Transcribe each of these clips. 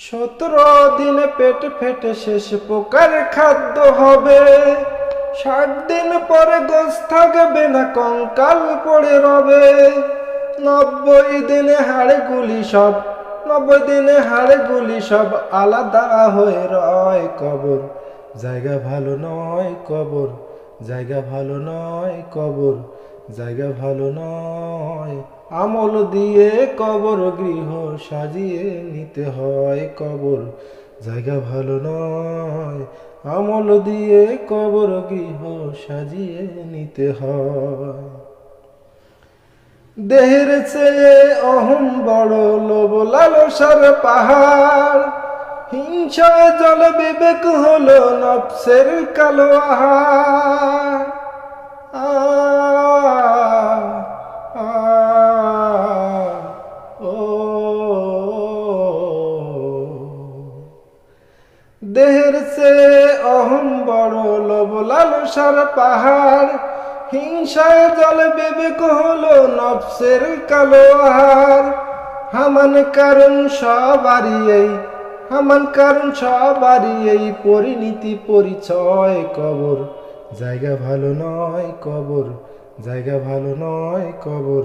সতেরো দিনে পেট ফেটে শেষ পোকার খাদ্য হবে। ষাট দিন পরে গোস থাকবে না, কঙ্কাল পড়ে রবে। নব্বই দিনে হাড়ে গুলি সব, নব্বই দিনে হাড়ে গুলি সব আলাদা হয়ে রয় কবর। জায়গা ভালো নয় কবর। জায়গা ভালো নয় কবর, জায়গা ভালো নয়। আমল দিয়ে কবর গৃহ সাজিয়ে নিতে হয় কবর, জায়গা ভালো নয়। আমল দিয়ে কবর গৃহ সাজিয়ে নিতে হয়। দেহের চেয়ে অহম বড় লোভ, লালসার পাহাড়। হিংসায় জল বিবেক হলো নফসের কালো আহার। দেহের চেয়ে অহম বড় লোভ লালসার পাহাড়। হিংসায় জলে বিবেক হলো নফসের কালো আহার। হামান কারণ সবারই এই, হামান কারণ সবারই এই পরিণীতি পরিচয় কবর। জায়গা ভালো নয় কবর, জায়গা ভালো নয় কবর।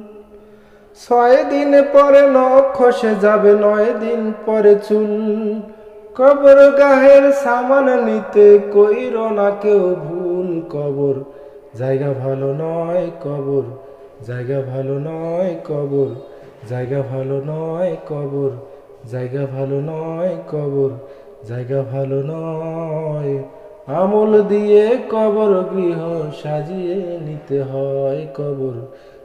ছয় দিন পরে নখ খসে যাবে, নয় দিন পরে চুল। কবর গাহের সামান নিতে কইর না কেউ ভুল কবর। জায়গা ভালো নয় কবর, জায়গা ভালো নয় কবর, জায়গা ভালো নয় কবর, জায়গা ভালো নয় কবর, জায়গা ভালো নয়। আমল দিয়ে কবর গৃহ সাজিয়ে নিতে হয় কবর।